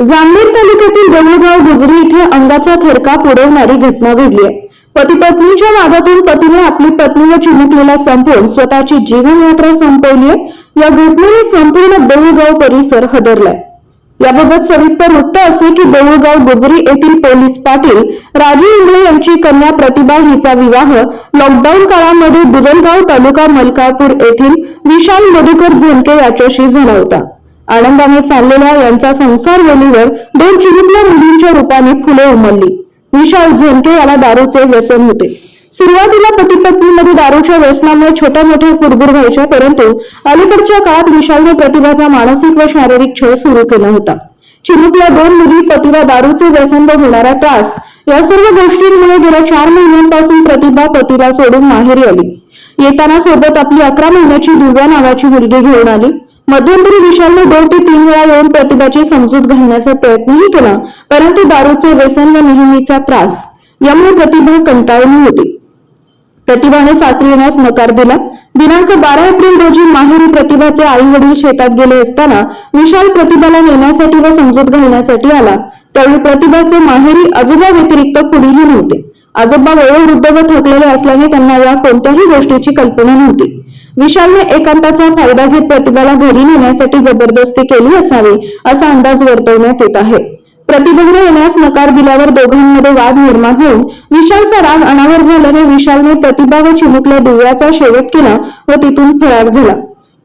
जामनेर तालुक्यातील देऊळगाव गुजरी इथे अंगाचा थरका पुरवणारी घटना घडली आहे. पती पत्नीच्या वादातून पतीने आपली पत्नी व चिमुकलेला संपवून स्वतःची जीवनयात्रा संपवली आहे. या घटनेने संपूर्ण देऊळगाव परिसर हदरलाय. याबाबत सविस्तर वृत्त असे की देऊळगाव गुजरी येथील पोलीस पाटील राजू इंगळे यांची कन्या प्रतिभा हिचा विवाह लॉकडाऊन काळामध्ये दुधलगाव तालुका मलकापूर येथील विशाल मधुकर झनके याच्याशी झाला होता. आनंदाने चाललेल्या यांचा संसार वेलीवर दोन चिमुकल्या मुलींच्या रूपाने फुले उमलली. विशाल झेमके याला दारूचे व्यसन होते. सुरुवातीला पती पत्नीमध्ये दारूच्या व्यसनामुळे छोट्या मोठ्या कुरबुर व्हायच्या परंतु अलीकडच्या काळात विशालने प्रतिभाचा मानसिक व शारीरिक छळ सुरू केला होता. चिमुकल्या दोन मुली पतीला दारूचे व्यसन व होणारा त्रास या सर्व गोष्टींमुळे गेल्या चार महिन्यांपासून प्रतिभा पतीला सोडून माहेरी आली. येताना सोबत आपली अकरा महिन्याची दुर्गा नावाची मुलगी घेऊन आली. मध्यंतरी विशालने दोन ते तीन वेळा येऊन प्रतिभाची समजूत घालण्याचा प्रयत्नही केला परंतु दारूचे व्यसन व नेहमीचा त्रास यामुळे प्रतिभा कंटाळली होती. प्रतिभाने सासरी येण्यास नकार दिला. दिनांक बारा एप्रिल रोजी माहेरी प्रतिभाचे आई वडील शेतात गेले असताना विशाल प्रतिभाला नेण्यासाठी व समजूत घालण्यासाठी आला. त्यावेळी प्रतिभाचे माहेरी आजोबा व्यतिरिक्त कुणीही नव्हते. आजोबा वयोवृद्ध व थकलेले असल्याने त्यांना या कोणत्याही गोष्टीची कल्पना नव्हती. विशालने एकांताचा फायदा घेत प्रतिभाला घरी नेण्यासाठी जबरदस्ती केली असावी असा अंदाज वर्तवण्यात येत आहे. प्रतिबंध येण्यास नकार दिल्यावर दोघांमध्ये वाद निर्माण होऊन विशालचा राग अनावर झाल्याने विशालने प्रतिभा व चिमुकल्या दिव्याचा शेवट केला व तिथून फरार झाला.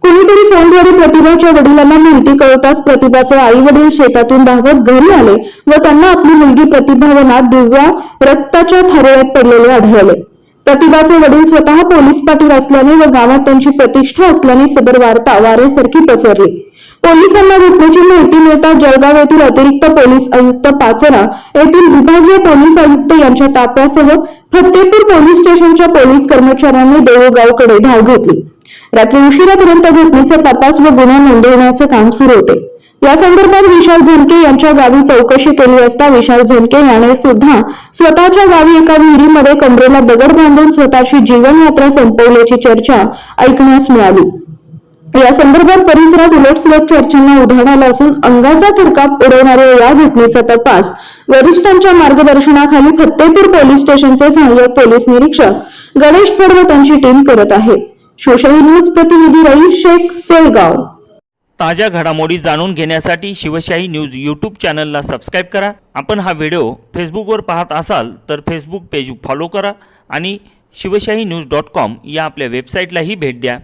कुणीतरी फोनद्वारे प्रतिभाच्या वडिलांना माहिती कळताच प्रतिभाचे आई वडील शेतातून धावत घरी आले व त्यांना आपली मुलगी प्रतिभावना दिव्या रक्ताच्या थारोळ्यात पडलेले आढळले. प्रतिभाचे वडील स्वतः पोलीस पाटील असल्याने व गावात त्यांची प्रतिष्ठा असल्याने सदर वार्ता वारेसारखी पसरली. पोलिसांना घटनेची माहिती मिळताच जळगाव येथील अतिरिक्त पोलीस आयुक्त पाचोरा येथील विभागीय पोलीस आयुक्त यांच्या ताफ्यासह फत्तेपूर पोलीस स्टेशनच्या पोलीस कर्मचाऱ्यांनी देऊळगावकडे धाव घेतली. रात्री उशिरापर्यंत घटनेचा तपास व गुन्हा नोंदवण्याचे काम सुरू होते. या संदर्भात विशाल झनके यांच्या गावी चौकशी केली असता विशाल झनके याने सुद्धा स्वतःच्या गावी एका विहिरीमध्ये कमरेला दगड बांधून स्वतःची जीवनयात्रा संपवल्याची चर्चा ऐकण्यास मिळाली. या संदर्भात परिसरात उलटसुलट चर्चांना उधाण आलं असून अंगाचा थरकाप उडवणाऱ्या या घटनेचा तपास वरिष्ठांच्या मार्गदर्शनाखाली फत्तेपूर पोलीस स्टेशनचे सहाय्यक पोलीस निरीक्षक गणेश फड व त्यांची टीम करत आहे. सोशल न्यूज प्रतिनिधी रईस शेख सोलगाव. ताज्या घडामोडी जाणून घेण्यासाठी शिवशाही न्यूज यूट्यूब चॅनलला सबस्क्राईब करा. आपण हा व्हिडिओ फेसबुकवर पाहत असाल तर फेसबुक पेज फॉलो करा आणि शिवशाही न्यूज डॉट कॉम या आपल्या वेबसाईटलाही भेट द्या.